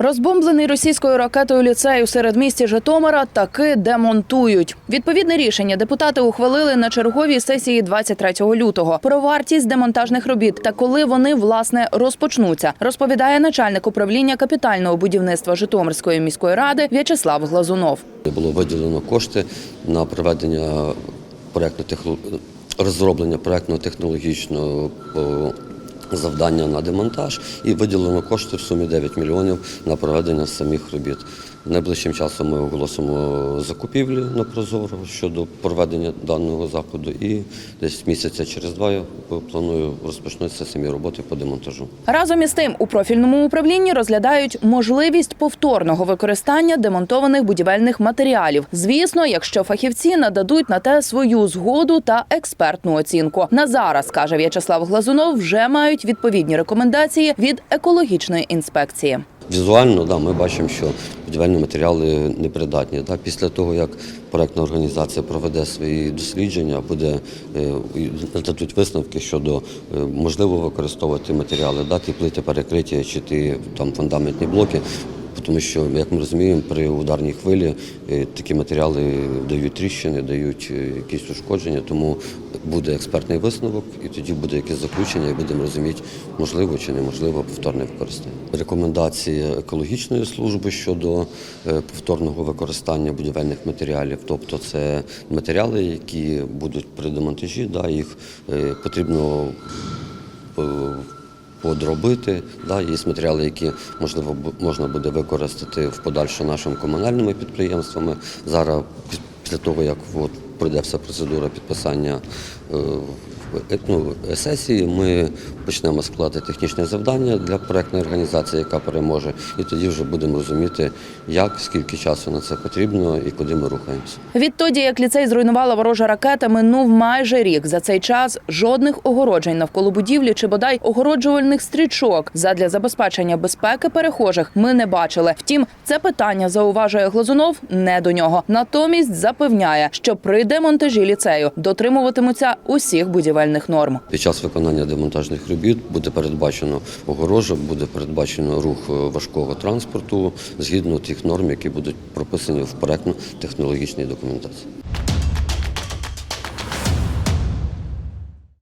Розбомблений російською ракетою ліцей у середмісті Житомира таки демонтують. Відповідне рішення депутати ухвалили на черговій сесії 23 лютого. Про вартість демонтажних робіт та коли вони власне розпочнуться, розповідає начальник управління капітального будівництва Житомирської міської ради В'ячеслав Глазунов. Було виділено кошти на проведення проектно розроблення проектно-технологічного о, завдання на демонтаж і виділено кошти в сумі 9 мільйонів на проведення самих робіт. Найближчим часом ми оголосимо закупівлі на Прозоро щодо проведення даного заходу і десь місяця через два я планую розпочнуться самі роботи по демонтажу. Разом із тим у профільному управлінні розглядають можливість повторного використання демонтованих будівельних матеріалів. Звісно, якщо фахівці нададуть на те свою згоду та експертну оцінку. На зараз каже В'ячеслав Глазунов, вже мають відповідні рекомендації від екологічної інспекції. Візуально да, ми бачимо, що будівельні матеріали непридатні. Да. Після того, як проектна організація проведе свої дослідження, буде е, дадуть висновки щодо е, можливо використовувати матеріали, да, ті плити перекриття чи ті там фундаментні блоки. Тому що, як ми розуміємо, при ударній хвилі е, такі матеріали дають тріщини, дають е, якісь ушкодження, тому буде експертний висновок, і тоді буде якесь заключення, і будемо розуміти, можливо чи неможливо повторне використання. Рекомендації екологічної служби щодо е, повторного використання будівельних матеріалів, тобто це матеріали, які будуть при демонтажі, да, їх потрібно подробити. Да, є матеріали, які можливо можна буде використати в подальше нашими комунальними підприємствами. Зараз після того, як от, пройде вся процедура підписання ну, сесії, ми почнемо складати технічне завдання для проектної організації, яка переможе, і тоді вже будемо розуміти, як, скільки часу на це потрібно і куди ми рухаємося. Відтоді, як ліцей зруйнувала ворожа ракета, минув майже рік. За цей час жодних огороджень навколо будівлі чи бодай огороджувальних стрічок задля забезпечення безпеки перехожих ми не бачили. Втім, це питання зауважує Глазунов не до нього. Натомість запевняє, що при демонтажі ліцею дотримуватимуться усіх будівельних норм. Під час виконання демонтажних робіт буде передбачено огорожа, буде передбачено рух е, важкого транспорту згідно тих норм, які будуть прописані в проектно-технологічній документації.